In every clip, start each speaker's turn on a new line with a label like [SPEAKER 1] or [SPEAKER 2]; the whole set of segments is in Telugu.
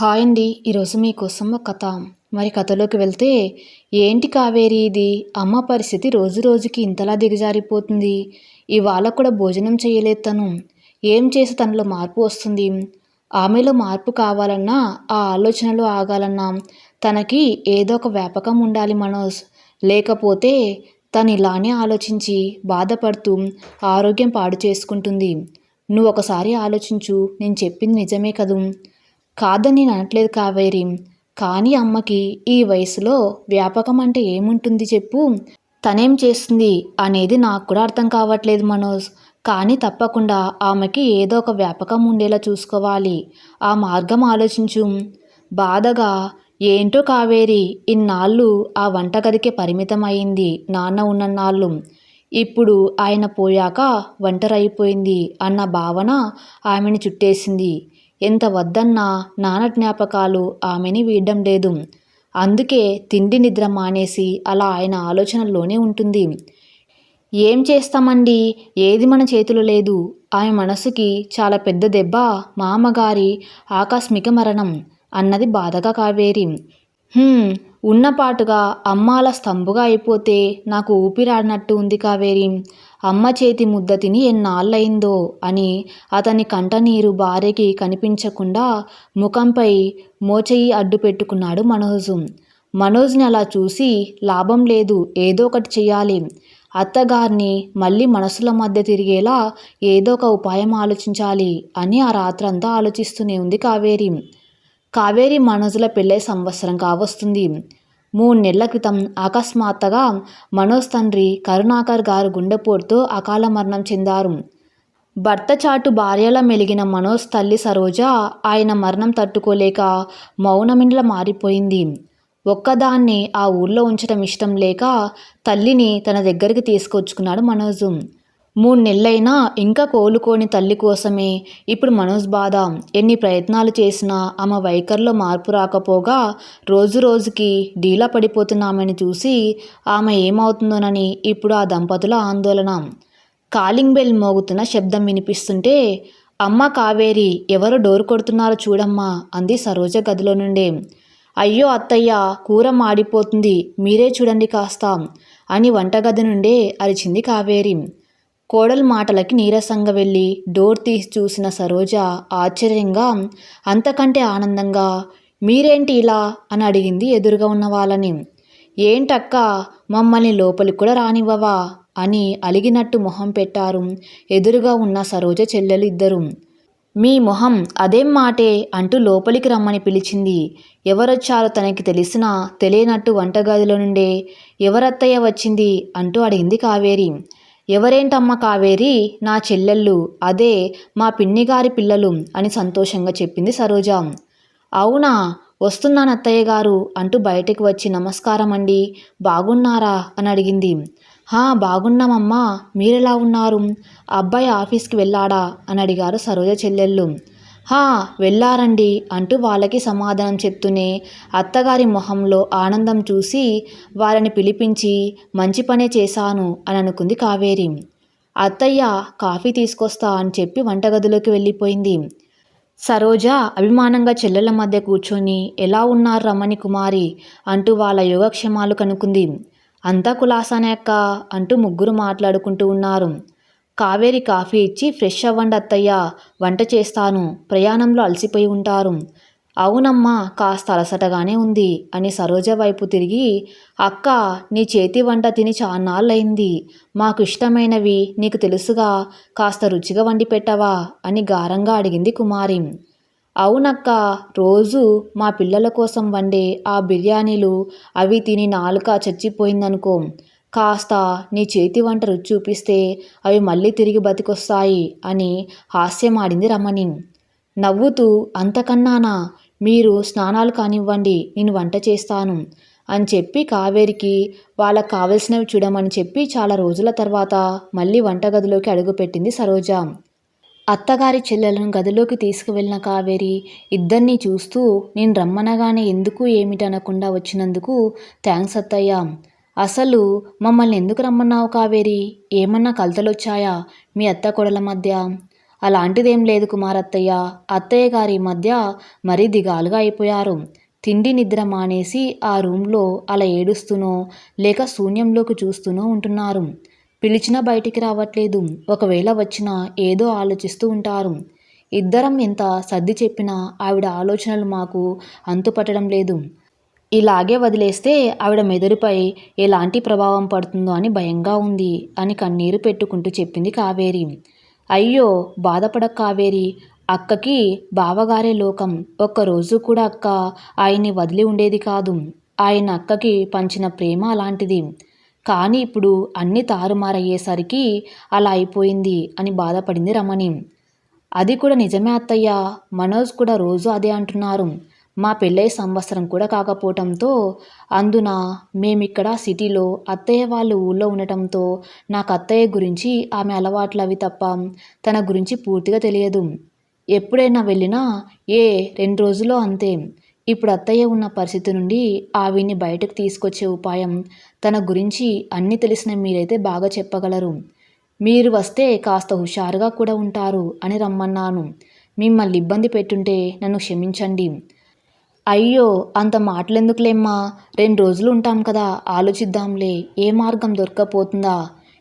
[SPEAKER 1] హాయ్ అండి. ఈరోజు మీకోసం ఒక కథ. మరి కథలోకి వెళ్తే ఏంటి కావేరి ఇది? అమ్మ పరిస్థితి రోజు రోజుకి ఇంతలా దిగజారిపోతుంది. ఇవాళ కూడా భోజనం చేయలేదు తను. ఏం చేసి తనలో మార్పు వస్తుంది? ఆమెలో మార్పు కావాలన్నా ఆ ఆలోచనలు ఆగాలన్నా తనకి ఏదో ఒక వ్యాపకం ఉండాలి మనోజ్. లేకపోతే తను ఇలానే ఆలోచించి బాధపడుతూ ఆరోగ్యం పాడు చేసుకుంటుంది. నువ్వు ఒకసారి ఆలోచించు. నేను చెప్పింది నిజమే కదూ? కాదని నేను అనట్లేదు కావేరి. కానీ అమ్మకి ఈ వయసులో వ్యాపకం అంటే ఏముంటుంది చెప్పు? తనేం చేస్తుంది అనేది నాకు కూడా అర్థం కావట్లేదు మనోజ్. కానీ తప్పకుండా ఆమెకి ఏదో ఒక వ్యాపకం ఉండేలా చూసుకోవాలి. ఆ మార్గం ఆలోచించు. బాధగా ఏంటో కావేరి ఇన్నాళ్ళు ఆ వంటగదికే పరిమితం అయింది. నాన్న ఉన్నన్నాళ్ళు. ఇప్పుడు ఆయన పోయాక ఒంటరైపోయింది అన్న భావన ఆమెను చుట్టేసింది. ఎంత వద్దన్నా నాన్న జ్ఞాపకాలు ఆమెని వీడడం లేదు. అందుకే తిండి నిద్ర మానేసి అలా ఆయన ఆలోచనల్లోనే ఉంటుంది. ఏం చేస్తామండి? ఏది మన చేతిలో లేదు? ఆమె మనసుకి చాలా పెద్ద దెబ్బ మామగారి ఆకస్మిక మరణం అన్నది బాధగా కావేరి. ఉన్నపాటుగా అమ్మాల స్తంభుగా అయిపోతే నాకు ఊపిరాడినట్టు ఉంది కావేరి. అమ్మ చేతి ముద్ద తిని ఎన్నాళ్ళయిందో అని అతని కంటనీరు భార్యకి కనిపించకుండా ముఖంపై మోచెయ్యి అడ్డు పెట్టుకున్నాడు మనోజు. మనోజ్ని అలా చూసి లాభం లేదు ఏదో ఒకటి చేయాలి అత్తగారిని మళ్ళీ మనసుల మధ్య తిరిగేలా ఏదో ఒక ఉపాయం ఆలోచించాలి అని ఆ రాత్రంతా ఆలోచిస్తూనే ఉంది కావేరి. కావేరి మనోజుల పెళ్ళై సంవత్సరం కావస్తుంది. మూడు నెలల క్రితం అకస్మాత్తుగా మనోజ్ తండ్రి కరుణాకర్ గారు గుండెపోటుతో అకాల మరణం చెందారు. భర్త చాటు భార్యల మెలిగిన మనోజ్ తల్లి సరోజ ఆయన మరణం తట్టుకోలేక మౌనమిండ్ల మారిపోయింది. ఒక్కదాన్ని ఆ ఊర్లో ఉంచడం ఇష్టం లేక తల్లిని తన దగ్గరికి తీసుకొచ్చుకున్నాడు మనోజు. మూడు నెలలైనా ఇంకా కోలుకోని తల్లి కోసమే. ఇప్పుడు మనోజ్ బాధ. ఎన్ని ప్రయత్నాలు చేసినా ఆమె వైఖరిలో మార్పు రాకపోగా రోజు రోజుకి డీలా పడిపోతున్నామని చూసి ఆమె ఏమవుతుందోనని ఇప్పుడు ఆ దంపతుల ఆందోళన. కాలింగ్ బెల్ మోగుతున్న శబ్దం వినిపిస్తుంటే అమ్మ కావేరి ఎవరు డోరు కొడుతున్నారో చూడమ్మా అంది సరోజ గదిలో నుండే. అయ్యో అత్తయ్య కూర మాడిపోతుంది మీరే చూడండి కాస్త అని వంటగది నుండే అరిచింది కావేరి. కోడలు మాటలకి నీరసంగా వెళ్ళి డోర్ తీసి చూసిన సరోజ ఆశ్చర్యంగా అంతకంటే ఆనందంగా? మీరేంటి ఇలా? అని అడిగింది ఎదురుగా ఉన్న వాళ్ళని. ఏంటక్క? మమ్మల్ని లోపలికి కూడా రానివ్వవా? అని అలిగినట్టు మొహం పెట్టారు ఎదురుగా ఉన్న సరోజ చెల్లెలు ఇద్దరు. మీ మొహం అదేం మాటే? అంటూ లోపలికి రమ్మని పిలిచింది. ఎవరొచ్చారో తనకి తెలిసినా తెలియనట్టు వంటగదిలో నుండే ఎవరత్తయ్య వచ్చింది? అంటూ అడిగింది కావేరి. ఎవరేంటమ్మ కావేరి? నా చెల్లెళ్ళు. అదే మా పిన్నిగారి పిల్లలు అని సంతోషంగా చెప్పింది సరోజ. అవునా? వస్తున్నాను అత్తయ్య గారు అంటూ బయటకు వచ్చి నమస్కారం అండి బాగున్నారా? అని అడిగింది. హా బాగున్నామమ్మా. మీరెలా ఉన్నారు? అబ్బాయి ఆఫీస్కి వెళ్ళాడా? అని అడిగారు సరోజ చెల్లెళ్ళు. హా వెళ్ళారండి అంటూ వాళ్ళకి సమాధానం చెప్తూనే అత్తగారి మొహంలో ఆనందం చూసి వారిని పిలిపించి మంచి పనే చేశాను అని అనుకుంది కావేరి. అత్తయ్య కాఫీ తీసుకొస్తా అని చెప్పి వంటగదిలోకి వెళ్ళిపోయింది. సరోజ అభిమానంగా చెల్లెల మధ్య కూర్చొని ఎలా ఉన్నారు రమణి కుమారి? అంటూ వాళ్ళ యోగక్షేమాలు కనుక్కుంది. అంతా కులాసానే అక్క అంటూ ముగ్గురు మాట్లాడుకుంటూ ఉన్నారు. కావేరి కాఫీ ఇచ్చి ఫ్రెష్ అవ్వండి అత్తయ్య వంట చేస్తాను ప్రయాణంలో అలసిపోయి ఉంటారు. అవునమ్మా కాస్త అలసటగానే ఉంది అని సరోజ వైపు తిరిగి అక్క నీ చేతి వంట తిని చాన్నాళ్ళయింది మాకు ఇష్టమైనవి నీకు తెలుసుగా కాస్త రుచిగా వండి పెట్టవా అని గారంగా అడిగింది కుమారి. అవునక్క రోజు మా పిల్లల కోసం వండే ఆ బిర్యానీలు అవి తిని నాలుక చచ్చిపోయిందనుకో కాస్త నీ చేతి వంట రుచి చూపిస్తే అవి మళ్ళీ తిరిగి బతికొస్తాయి అని హాస్యమాడింది రమణి. నవ్వుతూ అంతకన్నానా? మీరు స్నానాలు కానివ్వండి నేను వంట చేస్తాను అని చెప్పి కావేరికి వాళ్ళకు కావలసినవి చూడమని చెప్పి చాలా రోజుల తర్వాత మళ్ళీ వంటగదిలోకి అడుగుపెట్టింది సరోజ. అత్తగారి చెల్లెలను గదిలోకి తీసుకువెళ్ళిన కావేరి ఇద్దరినీ చూస్తూ నేను రమ్మనగానే ఎందుకు ఏమిటనకుండా వచ్చినందుకు థ్యాంక్స్ అత్తయ్య. అసలు మమ్మల్ని ఎందుకు రమ్మన్నావు కావేరి? ఏమన్నా కలతలొచ్చాయా మీ అత్త కొడల మధ్య? అలాంటిదేం లేదు కుమారత్తయ్య. అత్తయ్య గారి మధ్య మరీ దిగాలుగా అయిపోయారు. తిండి నిద్ర మానేసి ఆ రూమ్లో అలా ఏడుస్తూనో లేక శూన్యంలోకి చూస్తూనో ఉంటున్నారు. పిలిచినా బయటికి రావట్లేదు. ఒకవేళ వచ్చినా ఏదో ఆలోచిస్తూ ఉంటారు. ఇద్దరం ఎంత సర్ది చెప్పినా ఆవిడ ఆలోచనలు మాకు అంతుపట్టడం లేదు. ఇలాగే వదిలేస్తే ఆవిడ మెదడుపై ఎలాంటి ప్రభావం పడుతుందో అని భయంగా ఉంది అని కన్నీరు పెట్టుకుంటూ చెప్పింది కావేరి. అయ్యో బాధపడ కావేరి. అక్కకి బావగారే లోకం. ఒక్కరోజు కూడా అక్క ఆయన్ని వదిలి ఉండేది కాదు. ఆయన అక్కకి పంచిన ప్రేమ అలాంటిది. కానీ ఇప్పుడు అన్నీ తారుమారయ్యేసరికి అలా అయిపోయింది అని బాధపడింది రమణి. అది కూడా నిజమే అత్తయ్య. మనోజ్ కూడా రోజు అదే అంటున్నారు. మా పెళ్ళై సంవత్సరం కూడా కాకపోవటంతో అందున మేమిక్కడ సిటీలో అత్తయ్య వాళ్ళు ఊళ్ళో ఉండటంతో నాకు అత్తయ్య గురించి ఆమె అలవాట్లు అవి తప్ప తన గురించి పూర్తిగా తెలియదు. ఎప్పుడైనా వెళ్ళినా ఏ రెండు రోజుల్లో అంతే. ఇప్పుడు అత్తయ్య ఉన్న పరిస్థితి నుండి ఆవిని బయటకు తీసుకొచ్చే ఉపాయం తన గురించి అన్నీ తెలిసిన మీరైతే బాగా చెప్పగలరు. మీరు వస్తే కాస్త హుషారుగా కూడా ఉంటారు అని రమ్మన్నాను. మిమ్మల్ని ఇబ్బంది పెట్టుంటే నన్ను క్షమించండి. అయ్యో అంత మాటలెందుకులేమ్మా? రెండు రోజులు ఉంటాం కదా ఆలోచిద్దాంలే. ఏ మార్గం దొరకపోతుందా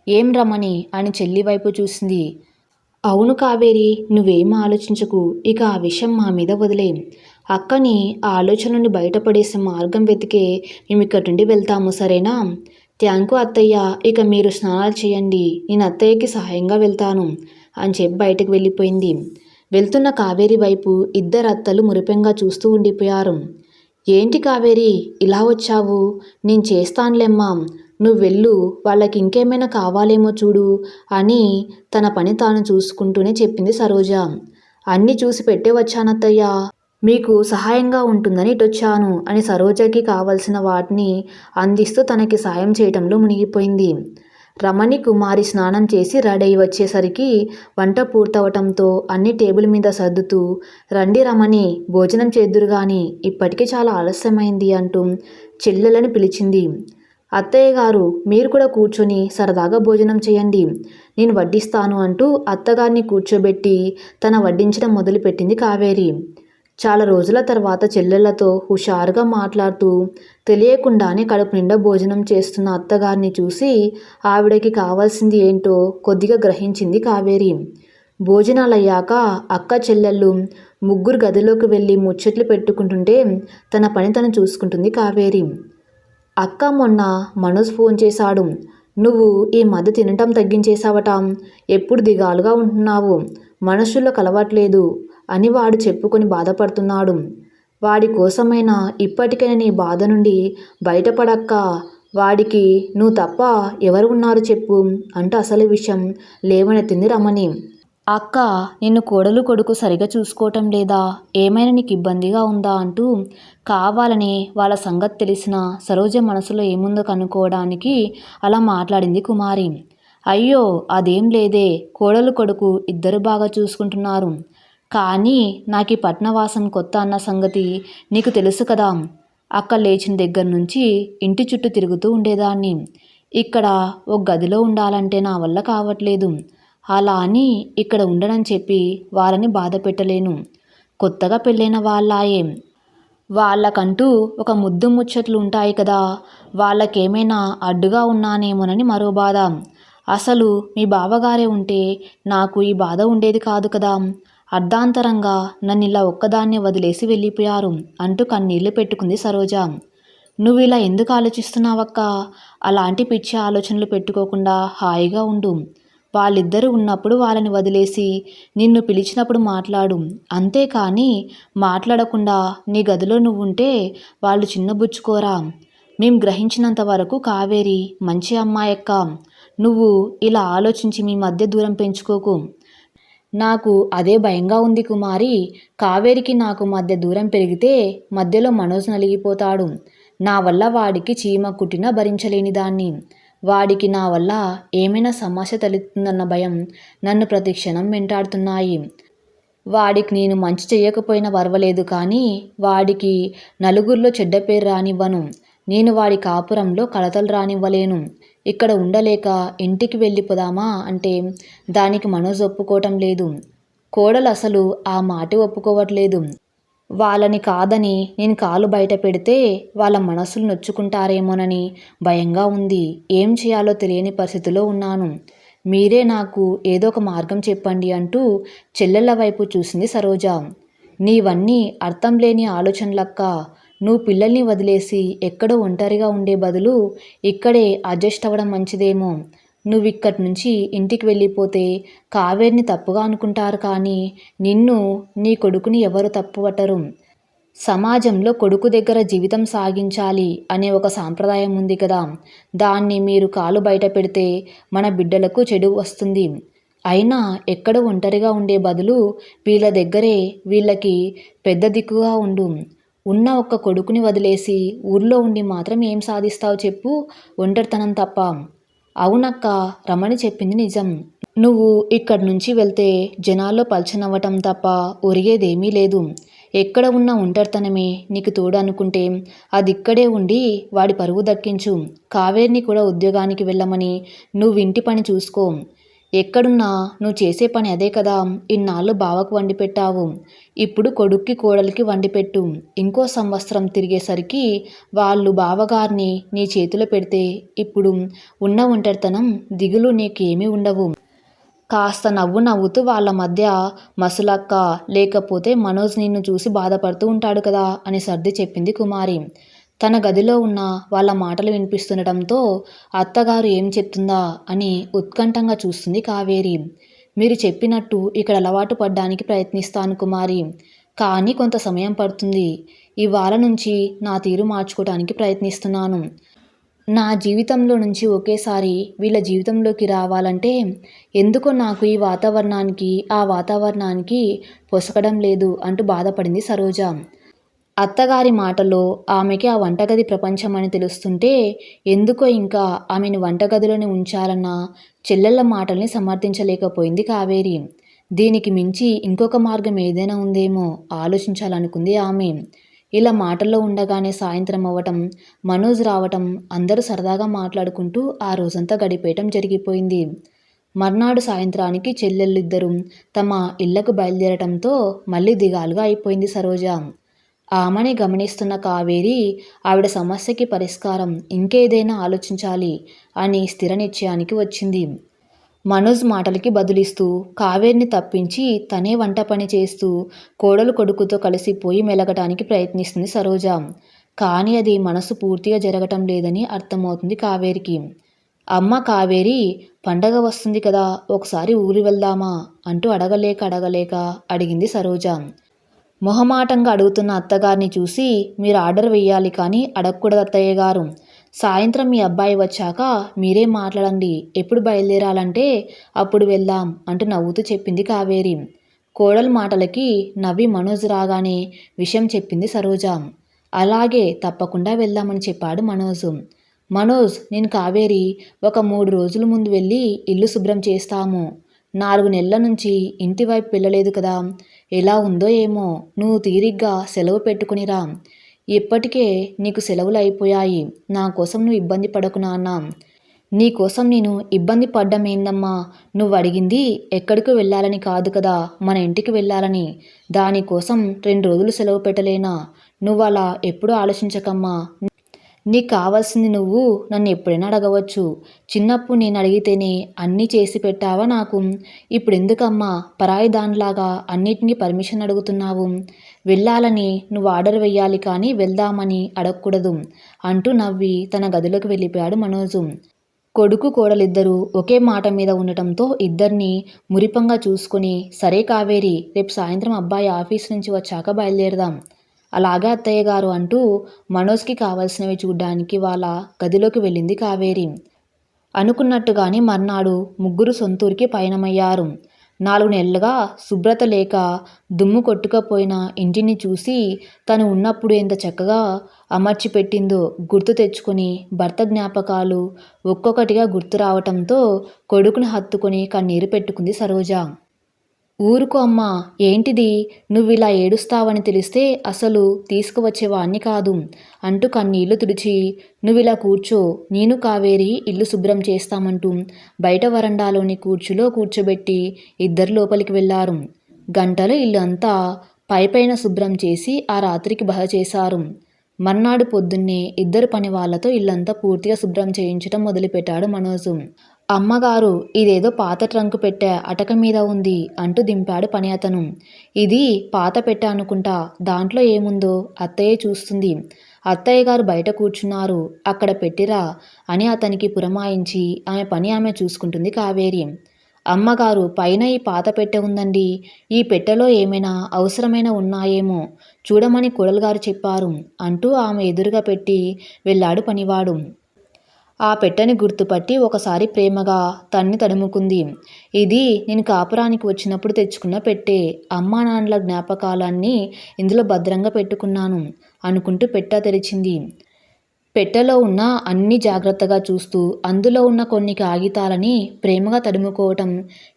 [SPEAKER 1] ఏం రమణి అని చెల్లి వైపు చూసింది. అవును కావేరి నువ్వేం ఆలోచించకు. ఇక ఆ విషయం మా మీద వదిలేం అక్కని ఆ ఆలోచన నుండి బయటపడేసే మార్గం వెతికే మేము ఇక్కడి నుండి వెళ్తాము సరేనా? థ్యాంకు అత్తయ్య. ఇక మీరు స్నానాలు చేయండి. నేను అత్తయ్యకి సహాయంగా వెళ్తాను అని చెప్పి బయటకు వెళ్ళిపోయింది. వెళ్తున్న కావేరి వైపు ఇద్దరు అత్తలు మురిపెంగా చూస్తూ ఉండిపోయారు. ఏంటి కావేరి? ఇలా వచ్చావు? నేను చేస్తానులేమ్మా. నువ్వు వెళ్ళు. వాళ్ళకి ఇంకేమైనా కావాలేమో చూడు అని తన పని తాను చూసుకుంటూనే చెప్పింది సరోజ. అన్నీ చూసి పెట్టే వచ్చానత్తయ్యా. మీకు సహాయంగా ఉంటుందని ఇటొచ్చాను అని సరోజకి కావలసిన వాటిని అందిస్తూ తనకి సాయం చేయటంలో మునిగిపోయింది. రమణి కుమారి స్నానం చేసి రెడీ వచ్చేసరికి వంట పూర్తవటంతో అన్ని టేబుల్ మీద సర్దుతూ రండి రమణి భోజనం చేద్దురు గాని ఇప్పటికే చాలా ఆలస్యమైంది అంటూ చెల్లెలని పిలిచింది. అత్తయ్య గారు మీరు కూడా కూర్చొని సరదాగా భోజనం చేయండి. నేను వడ్డిస్తాను అంటూ అత్తగారిని కూర్చోబెట్టి తన వడ్డించడం మొదలుపెట్టింది కావేరి. చాలా రోజుల తర్వాత చెల్లెళ్ళతో హుషారుగా మాట్లాడుతూ తెలియకుండానే కడుపు నిండా భోజనం చేస్తున్న అత్తగారిని చూసి ఆవిడకి కావాల్సింది ఏంటో కొద్దిగా గ్రహించింది కావేరి. భోజనాలయ్యాక అక్క చెల్లెళ్ళు ముగ్గురు గదిలోకి వెళ్ళి ముచ్చట్లు పెట్టుకుంటుంటే తన పని తను చూసుకుంటుంది కావేరి. అక్క మొన్న మనోజ్ ఫోన్ చేశాడు. నువ్వు ఈ మధ్య తినటం తగ్గించేశావట. ఎప్పుడు దిగాలుగా ఉంటున్నావు. మనుషుల్లో కలవట్లేదు. అని వాడు చెప్పుకొని బాధపడుతున్నాడు. వాడి కోసమైనా ఇప్పటికైనా నీ బాధ నుండి బయటపడక్క. వాడికి నువ్వు తప్ప ఎవరు ఉన్నారు చెప్పు అంటూ అసలు విషయం లేవనెత్తింది రమణి. అక్క నిన్ను కోడలు కొడుకు సరిగా చూసుకోవటం లేదా? ఏమైనా నీకు ఇబ్బందిగా ఉందా అంటూ కావాలని వాళ్ళ సంగతి తెలిసిన సరోజ మనసులో ఏముందో కనుక్కోవడానికి అలా మాట్లాడింది కుమారి. అయ్యో అదేం లేదే. కోడలు కొడుకు ఇద్దరు బాగా చూసుకుంటున్నారు. కానీ నాకు ఈ పట్నవాసం కొత్త అన్న సంగతి నీకు తెలుసు కదా. అక్క లేచిన దగ్గర నుంచి ఇంటి చుట్టూ తిరుగుతూ ఉండేదాన్ని. ఇక్కడ ఒక గదిలో ఉండాలంటే నా వల్ల కావట్లేదు. అలా అని ఇక్కడ ఉండనని చెప్పి వాళ్ళని బాధ పెట్టలేను. కొత్తగా పెళ్ళైన వాళ్ళాయే. వాళ్ళకంటూ ఒక ముద్దు ముచ్చట్లు ఉంటాయి కదా. వాళ్ళకేమైనా అడ్డుగా ఉన్నానేమోనని మరో బాధ. అసలు మీ బావగారే ఉంటే నాకు ఈ బాధ ఉండేది కాదు కదా. అర్ధాంతరంగా నన్ను ఇలా ఒక్కదాన్నే వదిలేసి వెళ్ళిపోయారు అంటూ కన్నీళ్ళు పెట్టుకుంది సరోజ. నువ్వు ఇలా ఎందుకు ఆలోచిస్తున్నావక్క? అలాంటి పిచ్చి ఆలోచనలు పెట్టుకోకుండా హాయిగా ఉండు. వాళ్ళిద్దరూ ఉన్నప్పుడు వాళ్ళని వదిలేసి నిన్ను పిలిచినప్పుడు మాట్లాడు. అంతేకాని మాట్లాడకుండా నీ గదిలో నువ్వు ఉంటే వాళ్ళు చిన్నబుచ్చుకోరా మేం గ్రహించినంత వరకు కావేరి మంచి అమ్మాయక్క. నువ్వు ఇలా ఆలోచించి మీ మధ్య దూరం పెంచుకోకు. నాకు అదే భయంగా ఉంది కుమారి. కావేరికి నాకు మధ్య దూరం పెరిగితే మధ్యలో మనోజ్ నలిగిపోతాడు. నా వల్ల వాడికి చీమ కుట్టినా భరించలేని దాన్ని. వాడికి నా వల్ల ఏమైనా సమస్య తలెత్తుందన్న భయం నన్ను ప్రతిక్షణం వెంటాడుతున్నాయి. వాడికి నేను మంచి చేయకపోయినా పర్వాలేదు కానీ వాడికి నలుగురిలో చెడ్డ పేరు రానివ్వను. నేను వాడి కాపురంలో కలతలు రానివ్వలేను. ఇక్కడ ఉండలేక ఇంటికి వెళ్ళిపోదామా అంటే దానికి మనోజ్ ఒప్పుకోవటం లేదు. కోడలు అసలు ఆ మాట ఒప్పుకోవట్లేదు. వాళ్ళని కాదని నేను కాలు బయట పెడితే వాళ్ళ మనసులు నొచ్చుకుంటారేమోనని భయంగా ఉంది. ఏం చేయాలో తెలియని పరిస్థితిలో ఉన్నాను. మీరే నాకు ఏదో ఒక మార్గం చెప్పండి అంటూ చెల్లెళ్ళ వైపు చూసింది సరోజ. నీవన్నీ అర్థం లేని ఆలోచనలక్క. నువ్వు పిల్లల్ని వదిలేసి ఎక్కడో ఒంటరిగా ఉండే బదులు ఇక్కడే అడ్జస్ట్ అవ్వడం మంచిదేమో. నువ్వు ఇక్కడి నుంచి ఇంటికి వెళ్ళిపోతే కావేరిని తప్పుగా అనుకుంటారు కానీ నిన్ను నీ కొడుకుని ఎవరు తప్పుపట్టరు. సమాజంలో కొడుకు దగ్గర జీవితం సాగించాలి అనే ఒక సాంప్రదాయం ఉంది కదా. దాన్ని మీరు కాలు బయట పెడితే మన బిడ్డలకు చెడు వస్తుంది. అయినా ఎక్కడ ఒంటరిగా ఉండే బదులు వీళ్ళ దగ్గరే వీళ్ళకి పెద్ద దిక్కుగా ఉండు. ఉన్న ఒక్క కొడుకుని వదిలేసి ఊర్లో ఉండి మాత్రం ఏం సాధిస్తావు చెప్పు? ఒంటరితనం తప్ప. అవునక్క రమణి చెప్పింది నిజం. నువ్వు ఇక్కడి నుంచి వెళ్తే జనాల్లో పల్చనవ్వటం తప్ప ఒరిగేదేమీ లేదు. ఎక్కడ ఉన్న ఒంటరితనమే నీకు తోడు అనుకుంటే అది ఇక్కడే ఉండి వాడి పరువు దక్కించు. కావేరిని కూడా ఉద్యోగానికి వెళ్ళమని నువ్వు ఇంటి పని చూసుకో. ఎక్కడున్నా నువ్వు చేసే పని అదే కదా. ఇన్నాళ్ళు బావకు వండి పెట్టావు. ఇప్పుడు కొడుక్కి కోడలికి వండి పెట్టు. ఇంకో సంవత్సరం తిరిగేసరికి వాళ్ళు బావగారిని నీ చేతిలో పెడితే ఇప్పుడు ఉన్న ఒంటరితనం దిగులు నీకేమీ ఉండవు. కాస్త నవ్వు నవ్వుతూ వాళ్ళ మధ్య మసులక్క లేకపోతే మనోజ్ నిన్ను చూసి బాధపడుతూ ఉంటాడు కదా అని సర్ది చెప్పింది కుమారి. తన గదిలో ఉన్న వాళ్ళ మాటలు వినిపిస్తుండటంతో అత్తగారు ఏం చెప్తుందా అని ఉత్కంఠంగా చూస్తుంది కావేరి. మీరు చెప్పినట్టు ఇక్కడ అలవాటు పడ్డానికి ప్రయత్నిస్తాను కుమారి. కానీ కొంత సమయం పడుతుంది. ఇవాళ నుంచి నా తీరు మార్చుకోవడానికి ప్రయత్నిస్తున్నాను. నా జీవితంలో నుంచి ఒకేసారి వీళ్ళ జీవితంలోకి రావాలంటే ఎందుకో నాకు ఈ వాతావరణానికి ఆ వాతావరణానికి పొసగడం లేదు అంటూ బాధపడింది సరోజ. అత్తగారి మాటలో ఆమెకి ఆ వంటగది ప్రపంచం అని తెలుస్తుంటే ఎందుకో ఇంకా ఆమెను వంటగదిలోనే ఉంచాలన్న చెల్లెళ్ళ మాటల్ని సమర్థించలేకపోయింది కావేరి. దీనికి మించి ఇంకొక మార్గం ఏదైనా ఉందేమో ఆలోచించాలనుకుంది ఆమె. ఇలా మాటల్లో ఉండగానే సాయంత్రం అవ్వటం మనోజ్ రావటం అందరూ సరదాగా మాట్లాడుకుంటూ ఆ రోజంతా గడిపేయటం జరిగిపోయింది. మర్నాడు సాయంత్రానికి చెల్లెళ్ళిద్దరూ తమ ఇళ్ళకు బయలుదేరటంతో మళ్ళీ దిగాలుగా అయిపోయింది సరోజ. ఆమెని గమనిస్తున్న కావేరి ఆవిడ సమస్యకి పరిష్కారం ఇంకేదైనా ఆలోచించాలి అని స్థిర నిశ్చయానికి వచ్చింది. మనోజ్ మాటలకి బదులిస్తూ కావేరిని తప్పించి తనే వంట పని చేస్తూ కోడలు కొడుకుతో కలిసిపోయి మెలగటానికి ప్రయత్నిస్తుంది సరోజ. కానీ అది మనసు పూర్తిగా జరగటం లేదని అర్థమవుతుంది కావేరికి. అమ్మ కావేరి పండగ వస్తుంది కదా ఒకసారి ఊరి వెళ్దామా అంటూ అడగలేక అడగలేక అడిగింది సరోజ. మొహమాటంగా అడుగుతున్న అత్తగారిని చూసి మీరు ఆర్డర్ వేయాలి కానీ అడగకూడదు అత్తయ్య గారు. సాయంత్రం మీ అబ్బాయి వచ్చాక మీరే మాట్లాడండి. ఎప్పుడు బయలుదేరాలంటే అప్పుడు వెళ్దాం అంటూ నవ్వుతూ చెప్పింది కావేరి. కోడల మాటలకి నవ్వి మనోజ్ రాగానే విషయం చెప్పింది సరోజ. అలాగే తప్పకుండా వెళ్దామని చెప్పాడు మనోజ్. మనోజ్ నేను కావేరి ఒక మూడు రోజుల ముందు వెళ్ళి ఇల్లు శుభ్రం చేస్తాము. నాలుగు నెలల నుంచి ఇంటి వైపు వెళ్ళలేదు కదా. ఎలా ఉందో ఏమో నువ్వు తీరిగ్గా సెలవు పెట్టుకునిరా. ఇప్పటికే నీకు సెలవులు అయిపోయాయి. నా కోసం నువ్వు ఇబ్బంది పడకు నాన్న. నీ కోసం నేను ఇబ్బంది పడ్డం ఏందమ్మా? నువ్వు అడిగింది ఎక్కడికి వెళ్ళాలని కాదు కదా మన ఇంటికి వెళ్ళాలని. దానికోసం రెండు రోజులు సెలవు పెట్టలేనా? నువ్వు అలా ఎప్పుడూ ఆలోచించకమ్మా. నీకు కావాల్సింది నువ్వు నన్ను ఎప్పుడైనా అడగవచ్చు. చిన్నప్పుడు నేను అడిగితేనే అన్నీ చేసి పెట్టావా నాకు? ఇప్పుడు ఎందుకమ్మా పరాయి దానిలాగా అన్నిటినీ పర్మిషన్ అడుగుతున్నావు. వెళ్ళాలని నువ్వు ఆర్డర్ వెయ్యాలి కానీ వెళ్దామని అడగకూడదు అంటూ నవ్వి తన గదిలోకి వెళ్ళిపోయాడు మనోజు. కొడుకు కోడలిద్దరూ ఒకే మాట మీద ఉండటంతో ఇద్దరిని మురిపంగా చూసుకొని సరే కావేరి రేపు సాయంత్రం అబ్బాయి ఆఫీస్ నుంచి వచ్చాక బయలుదేరదాం. అలాగే అత్తయ్య గారు అంటూ మనోజ్కి కావలసినవి చూడ్డానికి వాళ్ళ గదిలోకి వెళ్ళింది కావేరి. అనుకున్నట్టుగానే మర్నాడు ముగ్గురు సొంతూరికి పయనమయ్యారు. నాలుగు నెలలుగా శుభ్రత లేక దుమ్ము కొట్టుకపోయిన ఇంటిని చూసి తను ఉన్నప్పుడు ఎంత చక్కగా అమర్చి పెట్టిందో గుర్తు తెచ్చుకొని భర్త జ్ఞాపకాలు ఒక్కొక్కటిగా గుర్తు రావటంతో కొడుకుని హత్తుకొని కన్నీరు పెట్టుకుంది సరోజ. ఊరుకో అమ్మా ఏంటిది? నువ్వు ఇలా ఏడుస్తావని తెలిస్తే అసలు తీసుకువచ్చేవాణ్ణి కాదు. అంటూ కన్నీళ్ళు తుడిచి నువ్వు ఇలా కూర్చో నేను కావేరి ఇల్లు శుభ్రం చేస్తామంటూ బయట వరండాలోని కూర్చులో కూర్చోబెట్టి ఇద్దరు లోపలికి వెళ్ళారు గంటలు ఇల్లు అంతా పైపైన శుభ్రం చేసి ఆ రాత్రికి బహ చేశారు. మర్నాడు పొద్దున్నే ఇద్దరు పని వాళ్ళతో ఇల్లంతా పూర్తిగా శుభ్రం చేయించడం మొదలుపెట్టాడు మనోజు. అమ్మగారు ఇదేదో పాత ట్రంకు పెట్టే అటక మీద ఉంది అంటూ దింపాడు పని అతను. ఇది పాత పెట్ట అనుకుంటా దాంట్లో ఏముందో అత్తయ్య చూస్తుంది. అత్తయ్య గారు బయట కూర్చున్నారు అక్కడ పెట్టిరా అని అతనికి పురమాయించి ఆమె పని ఆమె చూసుకుంటుంది కావేరి. అమ్మగారు పైన ఈ పాత పెట్టె ఉందండి ఈ పెట్టెలో ఏమైనా అవసరమైన ఉన్నాయేమో చూడమని కోడలుగారు చెప్పారు అంటూ ఆమె ఎదురుగా పెట్టి వెళ్ళాడు పనివాడు. ఆ పెట్టెని గుర్తుపట్టి ఒకసారి ప్రేమగా తన్ని తడుముకుంది. ఇది నేను కాపురానికి వచ్చినప్పుడు తెచ్చుకున్న పెట్టే అమ్మా నాన్నల జ్ఞాపకాలన్నీ ఇందులో భద్రంగా పెట్టుకున్నాను అనుకుంటూ పెట్ట తెరిచింది. పెట్టెలో ఉన్న అన్ని జాగ్రత్తగా చూస్తూ అందులో ఉన్న కొన్ని కాగితాలని ప్రేమగా తడుముకోవటం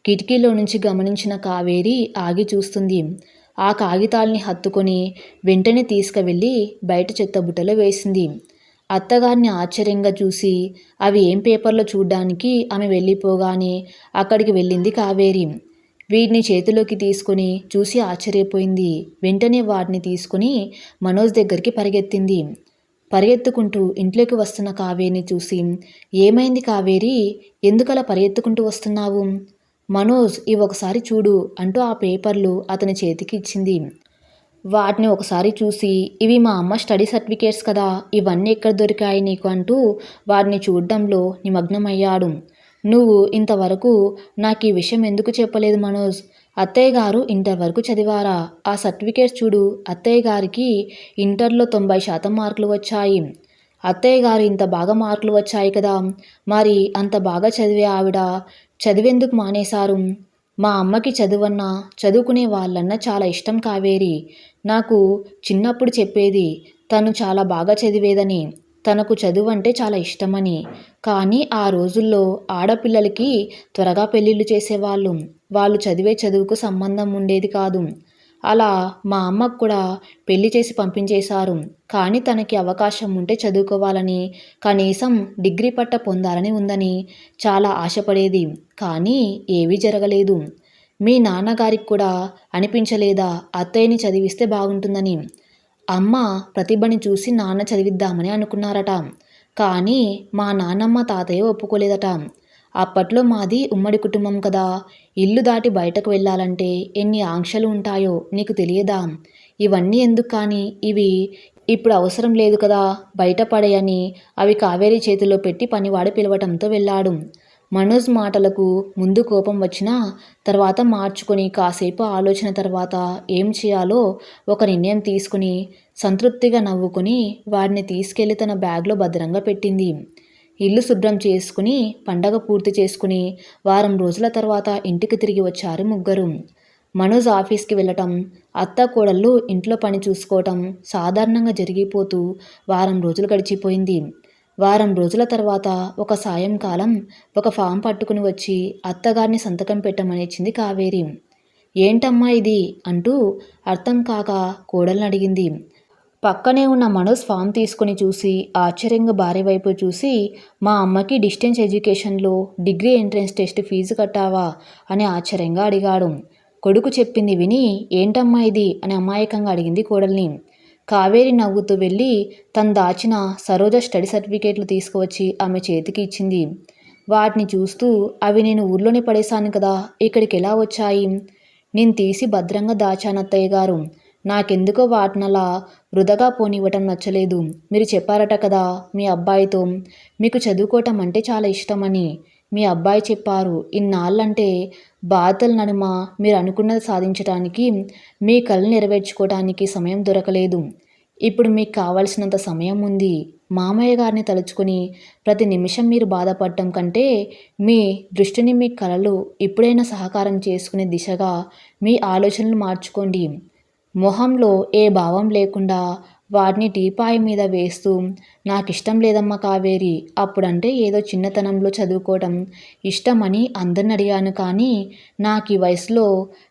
[SPEAKER 1] కిటికీలో నుంచి గమనించిన కావేరి ఆగి చూస్తుంది. ఆ కాగితాల్ని హత్తుకొని వెంటనే తీసుకువెళ్ళి బయట చెత్తబుట్టలో వేసింది. అత్తగారిని ఆశ్చర్యంగా చూసి అవి ఏం పేపర్లో చూడ్డానికి ఆమె వెళ్ళిపోగానే అక్కడికి వెళ్ళింది కావేరి. వీటిని చేతిలోకి తీసుకొని చూసి ఆశ్చర్యపోయింది. వెంటనే వాటిని తీసుకుని మనోజ్ దగ్గరికి పరిగెత్తింది. పరిగెత్తుకుంటూ ఇంట్లోకి వస్తున్న కావేరిని చూసి ఏమైంది కావేరి? ఎందుకలా పరిగెత్తుకుంటూ వస్తున్నావు? మనోజ్ ఇవి ఒకసారి చూడు అంటూ ఆ పేపర్లు అతని చేతికి ఇచ్చింది. వాటిని ఒకసారి చూసి ఇవి మా అమ్మ స్టడీ సర్టిఫికేట్స్ కదా ఇవన్నీ ఎక్కడ దొరికాయి నీకు అంటూ వాటిని చూడడంలో నిమగ్నమయ్యాడు. నువ్వు ఇంతవరకు నాకు ఈ విషయం ఎందుకు చెప్పలేదు మనోజ్? అత్తయ్య గారు ఇంటర్ వరకు చదివారా? ఆ సర్టిఫికేట్స్ చూడు అత్తయ్య గారికి ఇంటర్లో తొంభై శాతం మార్కులు వచ్చాయి. అత్తయ్య గారు ఇంత బాగా మార్కులు వచ్చాయి కదా మరి అంత బాగా చదివే ఆవిడ చదివేందుకు మానేశారు? మా అమ్మకి చదువన్నా చదువుకునే వాళ్ళన్నా చాలా ఇష్టం కావేరి. నాకు చిన్నప్పుడు చెప్పేది తను చాలా బాగా చదివేదని తనకు చదువు అంటే చాలా ఇష్టమని. కానీ ఆ రోజుల్లో ఆడపిల్లలకి త్వరగా పెళ్ళిళ్ళు చేసేవాళ్ళు. వాళ్ళు చదివే చదువుకు సంబంధం ఉండేది కాదు. అలా మా అమ్మకు కూడా పెళ్ళి చేసి పంపించేశారు. కానీ తనకి అవకాశం ఉంటే చదువుకోవాలని కనీసం డిగ్రీ పట్ట పొందాలని ఉందని చాలా ఆశపడేది. కానీ ఏవీ జరగలేదు. మీ నాన్నగారికి కూడా అనిపించలేదా అత్తయ్యని చదివిస్తే బాగుంటుందని? అమ్మ ప్రతిభని చూసి నాన్న చదివిద్దామని అనుకున్నారట. కానీ మా నాన్నమ్మ తాతయ్య ఒప్పుకోలేదట. అప్పట్లో మాది ఉమ్మడి కుటుంబం కదా. ఇల్లు దాటి బయటకు వెళ్ళాలంటే ఎన్ని ఆంక్షలు ఉంటాయో నీకు తెలియదా? ఇవన్నీ ఎందుకు కానీ? ఇవి ఇప్పుడు అవసరం లేదు కదా. బయట పడేయని అవి కావేరి చేతిలో పెట్టి పనివాడు పిలవటంతో వెళ్ళాడు. మనోజ్ మాటలకు ముందు కోపం వచ్చినా తర్వాత మార్చుకొని కాసేపు ఆలోచన తర్వాత ఏం చేయాలో ఒక నిర్ణయం తీసుకుని సంతృప్తిగా నవ్వుకొని వాడిని తీసుకెళ్ళి తన బ్యాగ్లో భద్రంగా పెట్టింది. ఇల్లు శుభ్రం చేసుకుని పండగ పూర్తి చేసుకుని వారం రోజుల తర్వాత ఇంటికి తిరిగి వచ్చారు ముగ్గురు. మనోజ్ ఆఫీస్కి వెళ్ళటం అత్త కోడళ్ళు ఇంట్లో పని చూసుకోవటం సాధారణంగా జరిగిపోతూ వారం రోజులు గడిచిపోయింది. వారం రోజుల తర్వాత ఒక సాయంకాలం ఒక ఫామ్ పట్టుకుని వచ్చి అత్తగారిని సంతకం పెట్టమనిచ్చింది కావేరి. ఏంటమ్మా ఇది? అంటూ అర్థం కాక కోడల్ని అడిగింది. పక్కనే ఉన్న మనోజ్ ఫామ్ తీసుకుని చూసి ఆశ్చర్యంగా భార్య వైపు చూసి మా అమ్మకి డిస్టెన్స్ ఎడ్యుకేషన్లో డిగ్రీ ఎంట్రన్స్ టెస్ట్ ఫీజు కట్టావా? అని ఆశ్చర్యంగా అడిగాడు. కొడుకు చెప్పింది విని ఏంటమ్మా ఇది? అని అమాయకంగా అడిగింది కోడల్ని. కావేరి నవ్వుతూ వెళ్ళి తను దాచిన సరోజ స్టడీ సర్టిఫికేట్లు తీసుకువచ్చి ఆమె చేతికి ఇచ్చింది. వాటిని చూస్తూ అవి నేను ఊర్లోనే పడేశాను కదా ఇక్కడికి ఎలా వచ్చాయి? నేను తీసి భద్రంగా దాచానత్తయ్య గారు. నాకెందుకో వాటినలా వృధగా పోనివ్వటం నచ్చలేదు. మీరు చెప్పారట కదా మీ అబ్బాయితో. మీకు చదువుకోవటం అంటే చాలా ఇష్టమని మీ అబ్బాయి చెప్పారు. ఇన్నాళ్ళంటే బాధల నడుమ మీరు అనుకున్నది సాధించడానికి మీ కళ నెరవేర్చుకోవడానికి సమయం దొరకలేదు. ఇప్పుడు మీకు కావాల్సినంత సమయం ఉంది. మామయ్య గారిని తలుచుకుని ప్రతి నిమిషం మీరు బాధపడటం కంటే మీ దృష్టిని మీ కళలు ఎప్పుడైనా సహకారం చేసుకునే దిశగా మీ ఆలోచనలు మార్చుకోండి. మొహంలో ఏ భావం లేకుండా వాటిని టీపాయి మీద వేస్తూ నాకు ఇష్టం లేదమ్మా కావేరి అప్పుడంటే ఏదో చిన్నతనంలో చదువుకోవడం ఇష్టమని అందరిని అడిగాను కానీ నాకు ఈ వయసులో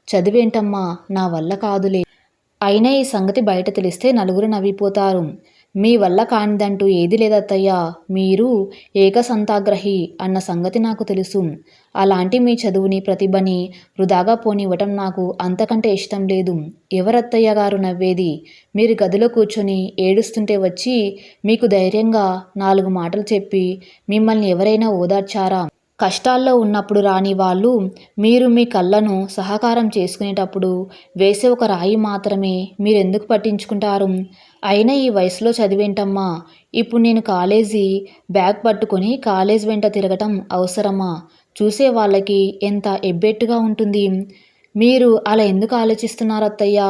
[SPEAKER 1] చదివేంటమ్మా నా వల్ల కాదులే. అయినా ఈ సంగతి బయట తెలిస్తే నలుగురు నవ్విపోతారు. మీ వల్ల కానిదంటూ ఏది లేదత్తయ్య. మీరు ఏకసంతాగ్రహి అన్న సంగతి నాకు తెలుసు. అలాంటి మీ చదువుని ప్రతిభని వృధాగా పోనివ్వటం నాకు అంతకంటే ఇష్టం లేదు. ఎవరత్తయ్య గారు నవ్వేది? మీరు గదిలో కూర్చొని ఏడుస్తుంటే వచ్చి మీకు ధైర్యంగా నాలుగు మాటలు చెప్పి మిమ్మల్ని ఎవరైనా ఓదార్చారా? కష్టాల్లో ఉన్నప్పుడు రాని వాళ్ళు మీరు మీ కళ్ళను సహకారం చేసుకునేటప్పుడు వేసే ఒక రాయి మాత్రమే మీరెందుకు పట్టించుకుంటారు? అయినా ఈ వయసులో చదివేంటమ్మా? ఇప్పుడు నేను కాలేజీ బ్యాగ్ పట్టుకొని కాలేజ్ వెంట తిరగటం అవసరమా? చూసే వాళ్ళకి ఎంత ఎబ్బెట్టుగా ఉంటుంది. మీరు అలా ఎందుకు ఆలోచిస్తున్నారు అత్తయ్య?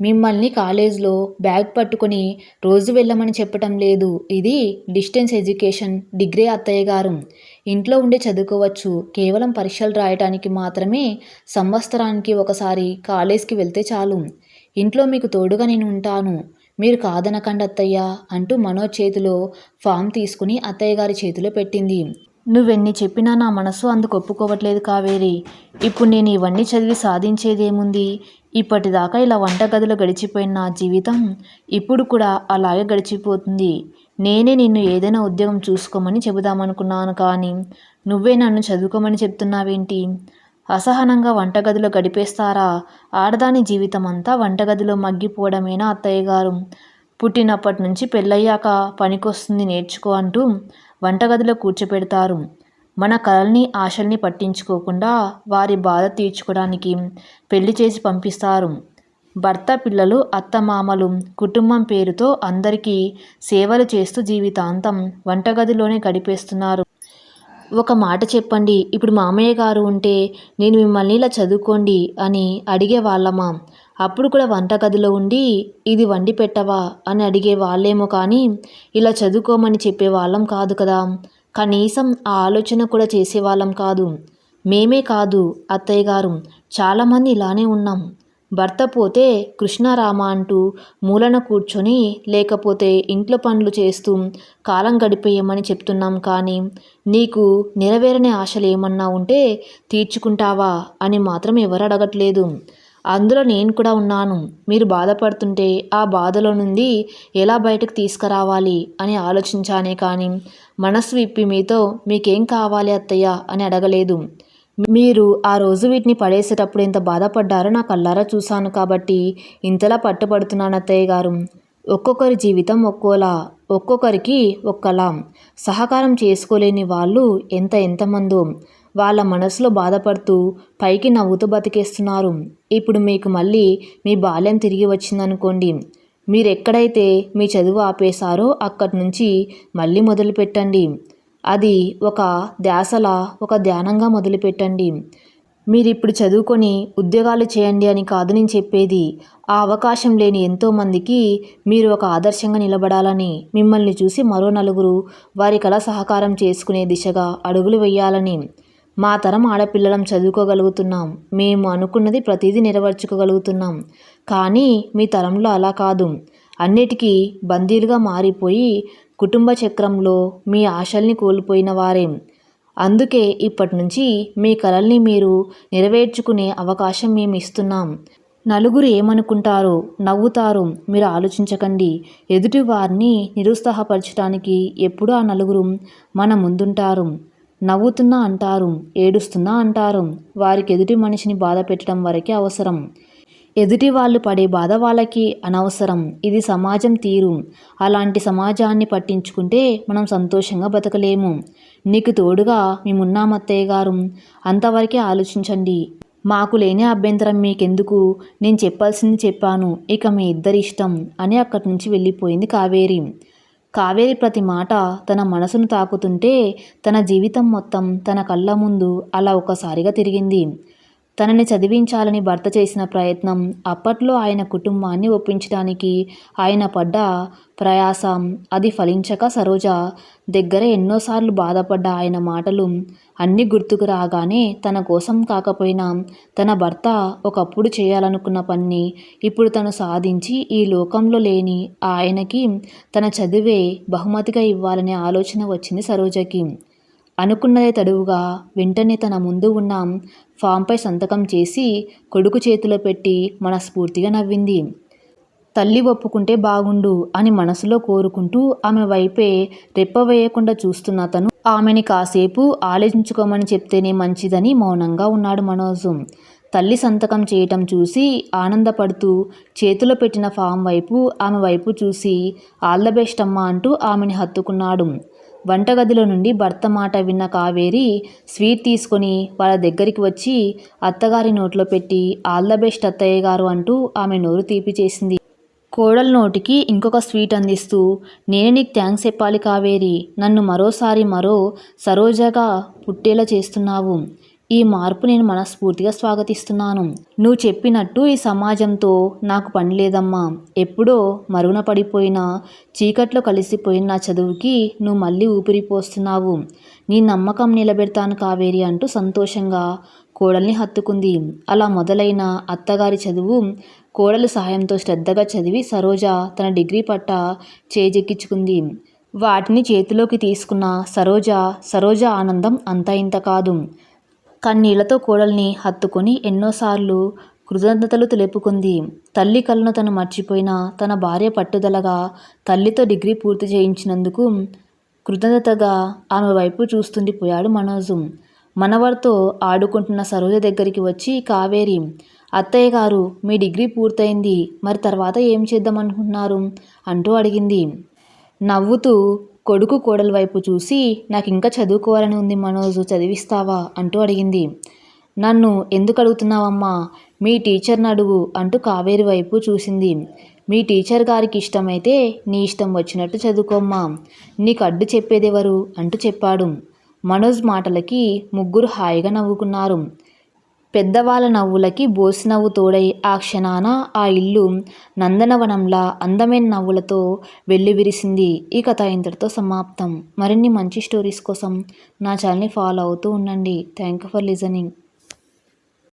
[SPEAKER 1] మిమ్మల్ని కాలేజ్లో బ్యాగ్ పట్టుకొని రోజు వెళ్ళమని చెప్పటం లేదు. ఇది డిస్టెన్స్ ఎడ్యుకేషన్ డిగ్రీ అత్తయ్య గారు. ఇంట్లో ఉండి చదువుకోవచ్చు. కేవలం పరీక్షలు రాయటానికి మాత్రమే సంవత్సరానికి ఒకసారి కాలేజ్కి వెళ్తే చాలు. ఇంట్లో మీకు తోడుగా నేను ఉంటాను. మీరు కాదనకండి అత్తయ్య అంటూ మనోజ్ చేతిలో ఫామ్ తీసుకుని అత్తయ్య గారి చేతిలో పెట్టింది. నువ్వెన్ని చెప్పినా నా మనసు అందుకు ఒప్పుకోవట్లేదు కావేరి. ఇప్పుడు నేను ఇవన్నీ చదివి సాధించేదేముంది? ఇప్పటిదాకా ఇలా వంటగదిలో గడిచిపోయిన నా జీవితం ఇప్పుడు కూడా అలాగే గడిచిపోతుంది. నేనే నిన్ను ఏదైనా ఉద్యోగం చూసుకోమని చెబుదామనుకున్నాను కానీ నువ్వే నన్ను చదువుకోమని చెప్తున్నావేంటి? అసహనంగా వంటగదిలో గడిపేస్తారా? ఆడదాని జీవితం అంతా వంటగదిలో మగ్గిపోవడమేనా అత్తయ్య గారు? పుట్టినప్పటి నుంచి పెళ్ళయ్యాక పనికొస్తుంది నేర్చుకో అంటూ వంటగదిలో కూర్చోపెడతారు. మన కలల్ని ఆశల్ని పట్టించుకోకుండా వారి బాధ తీర్చుకోవడానికి పెళ్ళి చేసి పంపిస్తారు. భర్త పిల్లలు అత్తమామలు కుటుంబం పేరుతో అందరికీ సేవలు చేస్తూ జీవితాంతం వంటగదిలోనే గడిపేస్తున్నారు. ఒక మాట చెప్పండి ఇప్పుడు మామయ్య గారు ఉంటే నేను మిమ్మల్ని ఇలా చదువుకోండి అని అడిగే వాళ్ళమా? అప్పుడు కూడా వంటగదిలో ఉండి ఇది వండి పెట్టవా? అని అడిగే వాళ్ళేమో కానీ ఇలా చదువుకోమని చెప్పే వాళ్ళం కాదు కదా. కనీసం ఆ ఆలోచన కూడా చేసేవాళ్ళం కాదు. మేమే కాదు అత్తయ్య గారు. చాలామంది ఇలానే ఉన్నాం. భర్త పోతే కృష్ణారామ అంటూ మూలన కూర్చొని లేకపోతే ఇంట్లో పనులు చేస్తూ కాలం గడిపేయమని చెప్తున్నాం కానీ నీకు నెరవేరని ఆశలు ఏమన్నా ఉంటే తీర్చుకుంటావా అని మాత్రం ఎవరు అడగట్లేదు. అందులో నేను కూడా ఉన్నాను. మీరు బాధపడుతుంటే ఆ బాధలో నుండి ఎలా బయటకు తీసుకురావాలి అని ఆలోచించానే కానీ మనసు విప్పి మీతో మీకేం కావాలి అత్తయ్య అని అడగలేదు. మీరు ఆ రోజు వీటిని పడేసేటప్పుడు ఎంత బాధపడ్డారో నా కళ్ళారా చూశాను కాబట్టి ఇంతలా పట్టుబడుతున్నాను అత్తయ్య గారు. ఒక్కొక్కరి జీవితం ఒక్కోలా ఒక్కొక్కరికి ఒక్కలా. సహకారం చేసుకోలేని వాళ్ళు ఎంత ఎంతమందో వాళ్ళ మనసులో బాధపడుతూ పైకి నవ్వుతూ బతికేస్తున్నారు. ఇప్పుడు మీకు మళ్ళీ మీ బాల్యం తిరిగి వచ్చిందనుకోండి. మీరు ఎక్కడైతే మీ చదువు ఆపేశారో అక్కడి నుంచి మళ్ళీ మొదలుపెట్టండి. అది ఒక ధ్యాసలా ఒక ధ్యానంగా మొదలుపెట్టండి. మీరు ఇప్పుడు చదువుకొని ఉద్యోగాలు చేయండి అని కాదు నేను చెప్పేది. ఆ అవకాశం లేని ఎంతోమందికి మీరు ఒక ఆదర్శంగా నిలబడాలని మిమ్మల్ని చూసి మరో నలుగురు వారి కళ సహకారం చేసుకునే దిశగా అడుగులు వేయాలని. మా తరం ఆడపిల్లలం చదువుకోగలుగుతున్నాం. మేము అనుకున్నది ప్రతిదీ నెరవేర్చుకోగలుగుతున్నాం. కానీ మీ తరంలో అలా కాదు. అన్నిటికీ బందీలుగా మారిపోయి కుటుంబ చక్రంలో మీ ఆశల్ని కోల్పోయిన వారే. అందుకే ఇప్పటి నుంచి మీ కలల్ని మీరు నెరవేర్చుకునే అవకాశం మేము ఇస్తున్నాం నలుగురు ఏమనుకుంటారో నవ్వుతారు మీరు ఆలోచించకండి. ఎదుటి వారిని నిరుత్సాహపరచడానికి ఎప్పుడూ ఆ నలుగురు మన ముందుంటారు. నవ్వుతున్నా అంటారు ఏడుస్తున్నా అంటారు. వారికి ఎదుటి మనిషిని బాధ పెట్టడం వరకే అవసరం. ఎదుటి వాళ్ళు పడే బాధ వాళ్ళకి అనవసరం. ఇది సమాజం తీరు. అలాంటి సమాజాన్ని పట్టించుకుంటే మనం సంతోషంగా బతకలేము. నీకు తోడుగా మేమున్నామత్తయ్య గారు. అంతవరకే ఆలోచించండి. మాకు లేని అభ్యంతరం మీకెందుకు? నేను చెప్పాల్సింది చెప్పాను. ఇక మీ ఇద్దరి ఇష్టం అని అక్కడి నుంచి వెళ్ళిపోయింది కావేరి. కావేరి ప్రతి మాట తన మనసును తాకుతుంటే తన జీవితం మొత్తం తన కళ్ళ ముందు అలా ఒకసారిగా తిరిగింది. తనని చదివించాలని భర్త చేసిన ప్రయత్నం అప్పట్లో ఆయన కుటుంబాన్ని ఒప్పించడానికి ఆయన పడ్డ ప్రయాసం అది ఫలించక సరోజ దగ్గర ఎన్నోసార్లు బాధపడ్డ ఆయన మాటలు అన్నీ గుర్తుకు రాగానే తన కోసం కాకపోయినా తన భర్త ఒకప్పుడు చేయాలనుకున్న పని ఇప్పుడు తను సాధించి ఈ లోకంలో లేని ఆయనకి తన చదివే బహుమతిగా ఇవ్వాలనే ఆలోచన వచ్చింది సరోజకి. అనుకున్నదే తడువుగా వెంటనే తన ముందు ఉన్న ఫామ్పై సంతకం చేసి కొడుకు చేతిలో పెట్టి మనస్ఫూర్తిగా నవ్వింది. తల్లి ఒప్పుకుంటే బాగుండు అని మనసులో కోరుకుంటూ ఆమె వైపే రెప్పవేయకుండా చూస్తున్న అతను ఆమెని కాసేపు ఆలోచించుకోమని చెప్తేనే మంచిదని మౌనంగా ఉన్నాడు మనోజు. తల్లి సంతకం చేయటం చూసి ఆనందపడుతూ చేతిలో పెట్టిన ఫామ్ వైపు ఆమె వైపు చూసి ఆల్ ద బెస్ట్ అమ్మా అంటూ ఆమెని హత్తుకున్నాడు. వంటగదిలో నుండి భర్త మాట విన్న కావేరి స్వీట్ తీసుకొని వాళ్ళ దగ్గరికి వచ్చి అత్తగారి నోట్లో పెట్టి ఆల్ ద బెస్ట్ అత్తయ్య గారు అంటూ ఆమె నోరు తీపి చేసింది. కోడల నోటికి ఇంకొక స్వీట్ అందిస్తూ నేనే నీకు థ్యాంక్స్ చెప్పాలి కావేరి నన్ను మరోసారి మరో సరోజగా పుట్టేలా చేస్తున్నావు. ఈ మార్పు నేను మనస్ఫూర్తిగా స్వాగతిస్తున్నాను. నువ్వు చెప్పినట్టు ఈ సమాజంతో నాకు పని లేదమ్మా. ఎప్పుడో మరుగున పడిపోయిన చీకట్లో కలిసిపోయిన నా చదువుకి నువ్వు మళ్ళీ ఊపిరిపోస్తున్నావు. నీ నమ్మకం నిలబెడతాను కావేరి అంటూ సంతోషంగా కోడల్ని హత్తుకుంది. అలా మొదలైన అత్తగారి చదువు కోడలు సహాయంతో శ్రద్ధగా చదివి సరోజ తన డిగ్రీ పట్ట చేజెక్కించుకుంది. వాటిని చేతిలోకి తీసుకున్న సరోజ సరోజ ఆనందం అంత ఇంత కాదు. కన్నీళ్ళతో కోడల్ని హత్తుకొని ఎన్నోసార్లు కృతజ్ఞతలు తెలుపుకుంది. తల్లి కలను తను మర్చిపోయిన తన భార్య పట్టుదలగా తల్లితో డిగ్రీ పూర్తి చేయించినందుకు కృతజ్ఞతగా ఆమె వైపు చూస్తుండిపోయాడు మనోజు. మనవర్తో ఆడుకుంటున్న సరోజ దగ్గరికి వచ్చి కావేరి అత్తయ్య గారు మీ డిగ్రీ పూర్తయింది. మరి తర్వాత ఏం చేద్దామనుకుంటున్నారు? అంటూ అడిగింది. నవ్వుతూ కొడుకు కోడల వైపు చూసి నాకు ఇంకా చదువుకోవాలని ఉంది మనోజు చదివిస్తావా? అంటూ అడిగింది. నన్ను ఎందుకు అడుగుతున్నావమ్మా? మీ టీచర్ని అడుగు అంటూ కావేరి వైపు చూసింది. మీ టీచర్ గారికి ఇష్టమైతే నీ ఇష్టం వచ్చినట్టు చదువుకోమ్మా. నీకు అడ్డు చెప్పేదెవరు? అంటూ చెప్పాడు. మనోజ్ మాటలకి ముగ్గురు హాయిగా నవ్వుకున్నారు. పెద్దవాళ్ళ నవ్వులకి బోసి నవ్వు తోడై ఆ క్షణాన ఆ ఇల్లు నందనవనంలా అందమైన నవ్వులతో వెల్లివిరిసింది. ఈ కథ ఇంతటితో సమాప్తం. మరిన్ని మంచి స్టోరీస్ కోసం నా ఛానల్ని ఫాలో అవుతూ ఉండండి. Thank you for listening.